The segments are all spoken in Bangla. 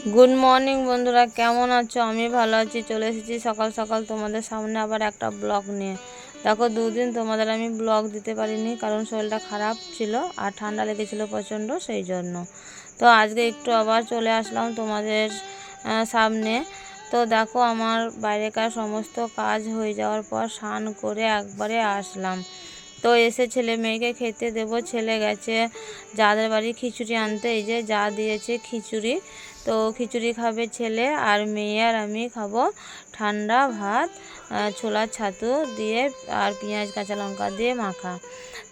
গুড মর্নিং বন্ধুরা। কেমন আছো? আমি ভালো আছি, চলে এসেছি সকাল সকাল তোমাদের সামনে আবার একটা ব্লগ নিয়ে। দেখো, দুদিন তোমাদের আমি ব্লগ দিতে পারিনি, কারণ শরীরটা খারাপ ছিল আর ঠান্ডা লেগেছিলো প্রচণ্ড সেই জন্য। তো আজকে একটু আবার চলে আসলাম তোমাদের সামনে। তো দেখো, আমার বাইরেকার সমস্ত কাজ হয়ে যাওয়ার পর স্নান করে একবারে আসলাম। তো এসে ছেলে মেয়েকে খেতে দেবো, ছেলে গেছে যাদের বাড়ি খিচুড়ি আনতে। এই যে যা দিয়েছে খিচুড়ি তো খিচুড়ি খাবে ছেলে আর মেয়ে আর আমি খাব ঠান্ডা ভাত ছোলার ছাতু দিয়ে আর পেঁয়াজ, কাঁচা লঙ্কা দিয়ে মাখা।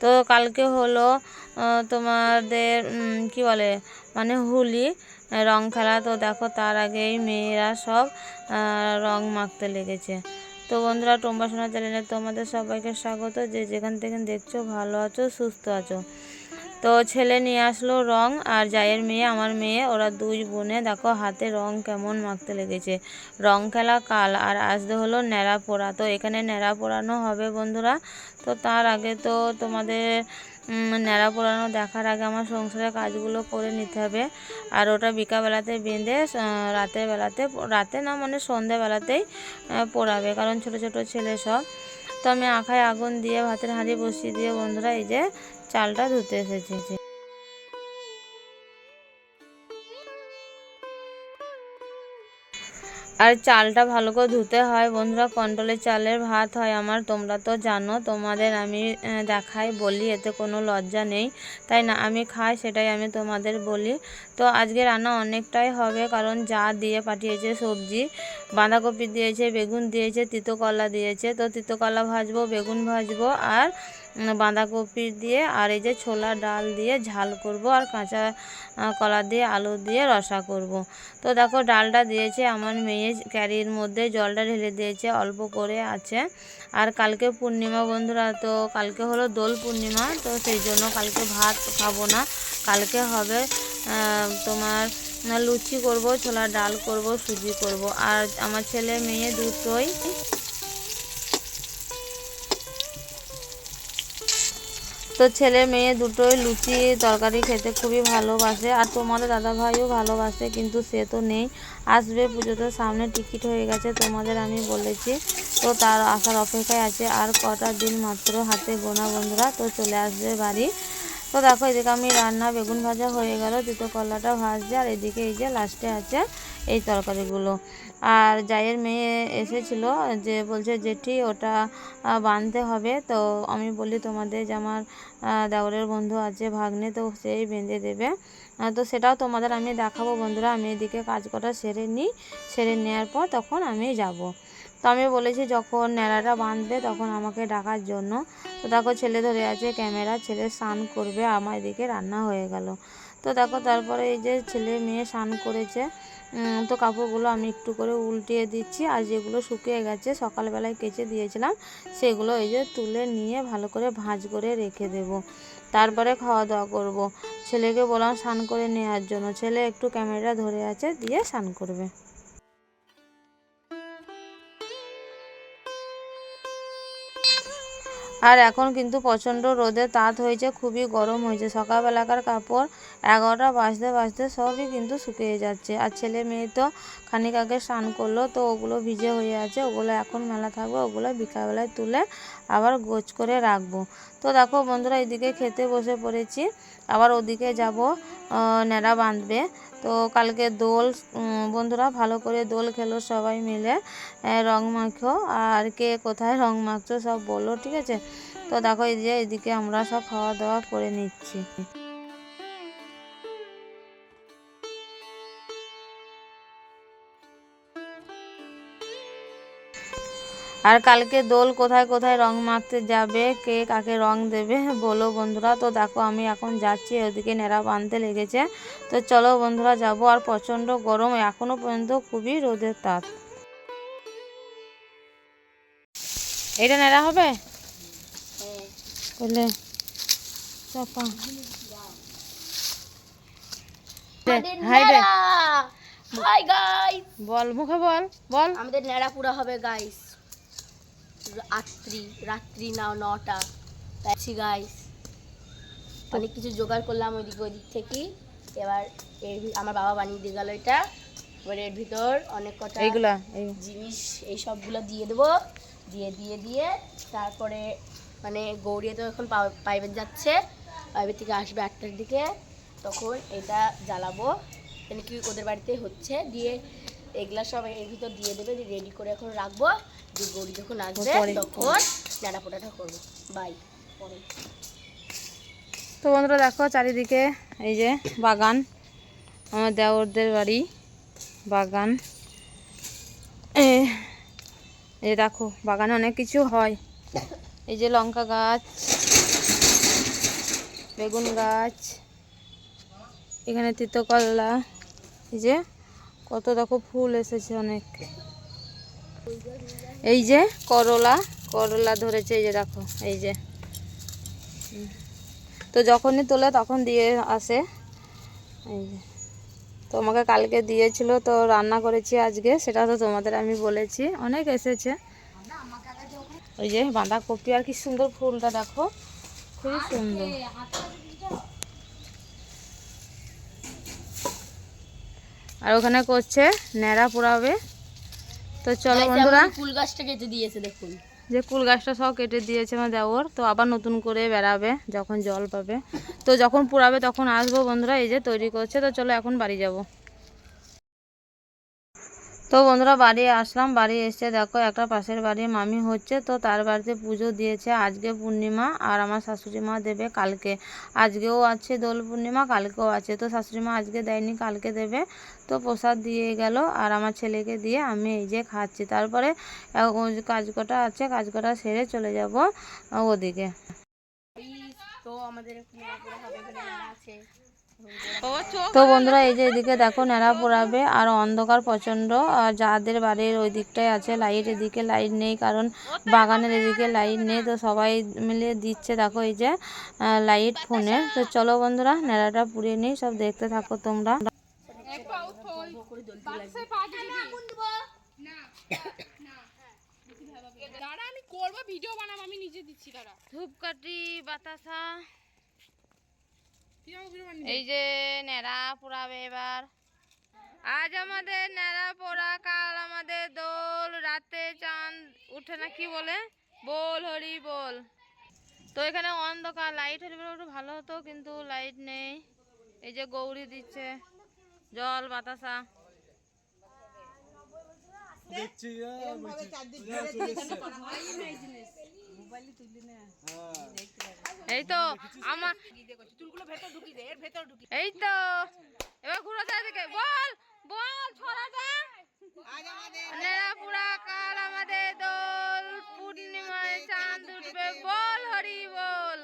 তো কালকে হলো তোমাদের কি বলে মানে হোলি, রং খেলা। তো দেখো তার আগেই মেয়েরা সব রং মাখতে লেগেছে। তো বন্ধুরা, টম্বা সোনা চ্যানেলে তোমাদের সবাইকে স্বাগত। যে যেখান থেকে দেখছ, ভালো আছো, সুস্থ আছো। তো ছেলে নিয়ে আসলো রং আর জায়ের মেয়ে, আমার মেয়ে। ওরা দুই বোনে। দেখো হাতে রং কেমন মাখতে লেগেছে। রং খেলা কাল আর আসতে হলো ন্যাড়া পোড়া। তো এখানে ন্যাড়া পোড়ানো হবে বন্ধুরা। তো তার আগে তো তোমাদের ন্যাড়া পোড়ানো দেখার আগে আমার সংসারের কাজগুলো করে নিতে হবে। আর ওটা বিকালবেলাতে বেঁধে রাতের বেলাতে, রাতে না মানে সন্ধ্যেবেলাতেই পোড়াবে। কারণ ছোট ছোট ছেলে সব। তো আমি আঁখায় আগুন দিয়ে, ভাতের হাঁড়ি বসিয়ে দিয়ে বন্ধুরা এই যে চালটা ধুতে এসেছে আর চালটা ভালো করে ধুতে হয়। বন্ধুরা কন্ট্রোলের চালের ভাত হয় আমার, তোমরা তো জানো, তোমাদের আমি দেখাই, বলি, এতে কোনো লজ্জা নেই। তাই না, আমি খাই, সেটাই আমি তোমাদের বলি। তো আজকে রান্না অনেকটাই হবে, কারণ যা দিয়ে পাঠিয়েছে সবজি, বাঁধাকপি দিয়েছে, বেগুন দিয়েছে তিতো কলা দিয়েছে, তো তিতো কলা ভাজবো, বেগুন ভাজবো, আর বাঁধাকপি দিয়ে আর এই যে ছোলা ডাল দিয়ে ঝাল করব আর কাঁচা কলা দিয়ে আলু দিয়ে রসা করব। তো দেখো ডালটা দিয়েছে আমার মেয়ে, ক্যারির মধ্যে জলটা ঢেলে দিয়েছে, অল্প করে আছে। আর কালকে পূর্ণিমা বন্ধুরা, তো কালকে হলো দোল পূর্ণিমা, তো সেই জন্য কালকে ভাত খাব না। কালকে হবে তোমার লুচি করব, ছোলার ডাল করব, সুজি করব। আর আমার ছেলে মেয়ে দুটোই তো ছেলে মেয়ে দুটোই লুচি তরকারি খেতে খুবই ভালোবাসে। আর তোমাদের দাদা ভাইও ভালোবাসে, কিন্তু সে তো নেই। আসবে পুজোতে, সামনে টিকিট হয়ে গেছে, তোমাদের আমি বলেছি। তো তার আসার অপেক্ষায় আছে আর কটা দিন মাত্র হাতে গোনা বন্ধুরা, তো চলে আসবে বাড়ি। তো দেখো, এদিকে আমি রান্না বেগুন ভাজা হয়ে গেল, দুটো কলাটা ভাজছে, আর এদিকে এই যে লাস্টে আছে এই তরকারিগুলো। আর জায়ের মেয়ে এসেছিল যে বলছে, জেঠি, ওটা বানতে হবে। তো আমি বলি, তোমাদের যে আমার দেওয়ারের বন্ধু আছে, ভাগ্নে, তো সেই বেঁধে দেবে। তো সেটাও তোমাদের আমি দেখাবো বন্ধুরা। আমি এদিকে কাজ করা সেরে নিই। সেরে নেওয়ার পর তখন আমি যাব। তো আমি বলেছি যখন ন্যাড়াটা বাঁধবে তখন আমাকে ডাকার জন্য। তো দেখো ছেলে ধরে আছে, ক্যামেরা, ছেলে স্নান করবে, আমার এদিকে রান্না হয়ে গেল। তো দেখো তারপরে এই যে ছেলে মেয়ে স্নান করেছে তো কাপড়গুলো আমি একটু করে উল্টিয়ে দিচ্ছি আর যেগুলো শুকিয়ে গেছে, সকালবেলায় কেচে দিয়েছিলাম, সেগুলো এই যে তুলে নিয়ে ভালো করে ভাঁজ করে রেখে দেব। তারপরে খাওয়া দাওয়া করব। ছেলেকে বললাম স্নান করে নেওয়ার জন্য। ছেলে একটু ক্যামেরা ধরে আছে, দিয়ে স্নান করবে। আর এখন কিন্তু প্রচণ্ড রোদে তাত হয়েছে, খুবই গরম হয়েছে। সকালবেলাকার কাপড় এগারোটা বাজতে বাজতে সবই কিন্তু শুকিয়ে যাচ্ছে। আর ছেলে মেয়ে তো খানিক আগে স্নান করল, তো ওগুলো ভিজে হয়ে আছে, ওগুলো এখন মেলা থাকবে, ওগুলো বিকালবেলায় তুলে আবার গোছ করে রাখব। তো দেখো বন্ধুরা, এদিকে খেতে বসে পড়েছি, আবার ওদিকে যাব নেড়া বাঁধবে। তো কালকে দোল বন্ধুরা ভালো করে দোল খেলো সবাই মিলে রং মাখো। আর কে কোথায় রং মাখছো সব বলো, ঠিক আছে? তো দেখো এই যে এদিকে আমরা সব খাওয়া দাওয়া করে নিচ্ছি। আর কালকে দোল কোথায় কোথায় রং মাখতে যাবে কে কাকে রং দেবে বলো বন্ধুরা। তো দেখো আমি এখন যাচ্ছি ওদিকে নেড়া বাঁধতে লেগেছে। তো চলো বন্ধুরা যাব। আর প্রচণ্ড গরম এখনও পর্যন্ত খুবই রোদের তাপ। এটা নেড়া হবে? বলে চাপা। High hi guys. বল মুখে বল বল। আমাদের নেড়াপুরা হবে গাইস। রাত্রি রাত্রি না নটা। তাইছি গাইস অনেক কিছু জোগাড় করলাম ওইদিক ওইদিক থেকে। এবার আমার বাবা বানিয়ে দিয়ে গেল এটা। এবার এর ভিতর অনেক কটা এইগুলা জিনিস এই সবগুলো দিয়ে দেবো। দিয়ে দিয়ে দিয়ে। তারপরে মানে গৌরিয়া তো এখন পাইপের যাচ্ছে। পাইপের থেকে আসবে আটটার দিকে। তখন এটা জ্বালাবো। মানে কি ওদের বাড়িতে হচ্ছে? দিয়ে এগুলা সব এর ভিতর দিয়ে দেবে দিয়ে রেডি করে এখন রাখব। দিয়ে গৌরি যখন আসবে তখন নাড়া পোটাটা করব। বাই পরে। তো বন্ধুরা দেখো চারিদিকে এই যে বাগান। আমার দেওরদের বাড়ি বাগান। এই দেখো বাগানে অনেক কিছু হয়। এই যে লঙ্কা গাছ বেগুন গাছ এখানে তিতো করলা এই যে কত দেখো ফুল এসেছে অনেক। এই যে করলা করলা ধরেছে এই যে দেখো, এই যে। তো যখনই তোলে তখন দিয়ে আসে। এই যে। তোমাকে কালকে দিয়েছিল, তো রান্না করেছি আজকে, সেটা তো তোমাদের আমি বলেছি, অনেক এসেছে। ওই যে বাঁধাকপি, আর কি সুন্দর ফুলটা দেখো, খুবই সুন্দর। আর ওখানে করছে ন্যাড়া পোড়াবে। তো চলো বন্ধুরা ফুল গাছটা কেটে দিয়েছে দেখুন। যে কুল গাছটা সব কেটে দিয়েছে আমার দেওয়ার তো আবার নতুন করে বেড়াবে যখন জল পাবে। তো যখন পুরাবে তখন আসব বন্ধুরা এই যে তৈরি করছে তো চলো এখন বাড়ি যাব। তো বন্ধুরা বাড়ি আসলাম, বাড়ি এসে দেখো একটা পাশের বাড়ি মামি হচ্ছে, তো তার বাড়িতে পুজো দিয়েছে আজকে পূর্ণিমা আর আমার শাশুড়ি মা দেবে কালকে। আজকেও আছে দোল পূর্ণিমা, কালকেও আছে, তো শাশুড়ি মা আজকে দেয়নি, কালকে দেবে। তো প্রসাদ দিয়ে গেল আর আমার ছেলেকে দিয়ে আমি এই যে খাচ্ছি। তারপরে কাজ কটা আছে কাজ কটা সেরে চলে যাব ওদিকে। তো আমাদের আছে। তো বন্ধুরা এই যে এদিকে দেখো ন্যাড়া পোড়াবে আর অন্ধকার প্রচণ্ড। আর যাদের বাড়ির ওই দিকটায় আছে লাইট এদিকে লাইট নেই কারণ বাগানের এদিকে লাইট নেই। তো সবাই মিলে দিচ্ছে দেখো এই যে লাইট ফোনে। তো চলো বন্ধুরা ন্যাড়াটা পুড়িয়ে নিই সব দেখতে থাকো তোমরা। ধূপকাঠি বাতাসা। এই যে নেড়া পোড়াবে এবার। আজ আমাদের ন্যাড়া পোড়া কাল আমাদের দোল রাতে চাঁদ উঠে না কি বলে? বল হরি বল। তো এখানে অন্ধকার লাইট হলে একটু ভালো হতো কিন্তু লাইট নেই। এই যে গৌরী দিচ্ছে জল বাতাসা। এই তো আমার এই তো এবার ঘুরো চারিদিকে। বল বল ছড়াটা নেড়া পুরা কাল আমাদের দোল পূর্ণিমায় চাঁদ উঠবে। বল হরি বল।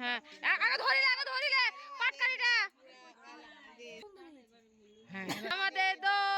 হ্যাঁ। আগে ধরিলে আগে ধরিলে পাটকারিটা। হ্যাঁ। আমাদের দোল।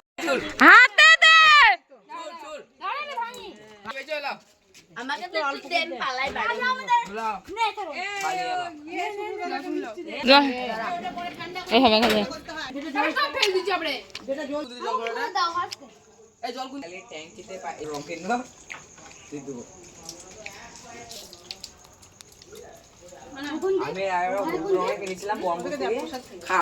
হাতে দে। আমি কিনেছিলাম থেকে খা।